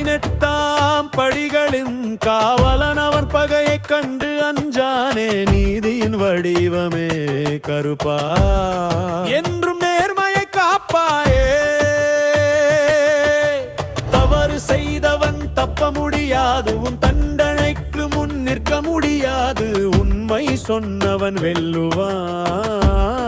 பதினெட்டாம் படிகளின் காவலன் அவன் பகையைக் கண்டு அஞ்சானே நீதியின் வடிவமே கருப்பா. என்றும் நேர்மையை காப்பாயே. தவறு செய்தவன் தப்ப முடியாது உன் தண்டனைக்கு முன் நிற்க முடியாது உண்மை சொன்னவன் வெல்லுவான்.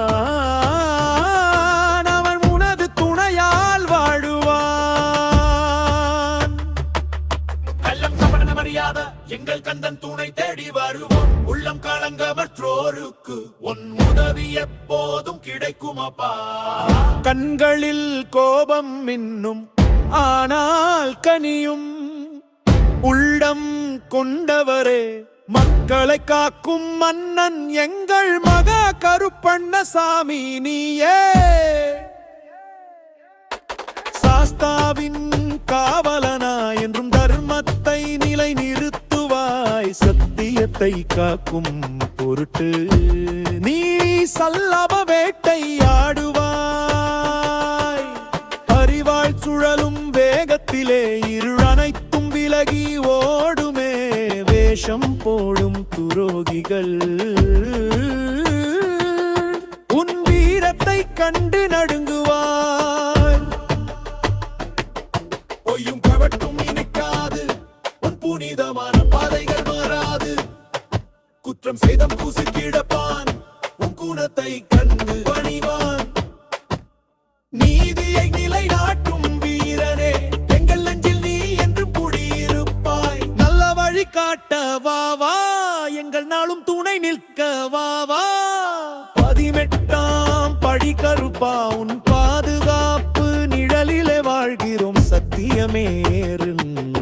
கள்ளம் எங்கள் கந்தன் துணை தேடி வருவோம். உள்ளம் கலங்க மற்றோருக்கு உன் உதவி எப்போதும் கிடைக்குமப்பா கண்களில் கோபம் இன்னும் ஆனால் கனியும். உள்ளம் கொண்டவரே மக்களை காக்கும் மன்னன் எங்கள் மக கருப்பண்ண சாமி நீயே. சாஸ்தாவின் காவலனா என்றும் தர்மத்தை நிலை நிறுத்துவாய் சத்தியத்தை காக்கும் பொருட்டு. நீ சல்லப வேட்டையாடுவாய் அறிவாள் சுழலும் வேகத்திலே இருளனைத்தும் விலகி ஓடுமே. வேஷம் போடும் துரோகிகள். உன் வீரத்தை கண்டு நடுங்குவாய். பொய்யும் கவட்டும் இணைக்காது புனிதமான பாதைகள் மாறாது. குற்றம் செய்தம் பூசி கிடப்பான். உன் குணத்தை கண்டு பணிவான். நீதியை நிலைநாட்டும் வீரனே எங்கள் நெஞ்சில் நீ என்று குடியிருப்பாய். நல்ல வழி காட்ட வா வா. எங்கள் நாளும் துணை நிற்க வா வா. பதினெட்டாம் படி கருப்பா உன் பாதுகாப்பு நிழலிலே வாழ்கிறோம். சத்தியமேறும்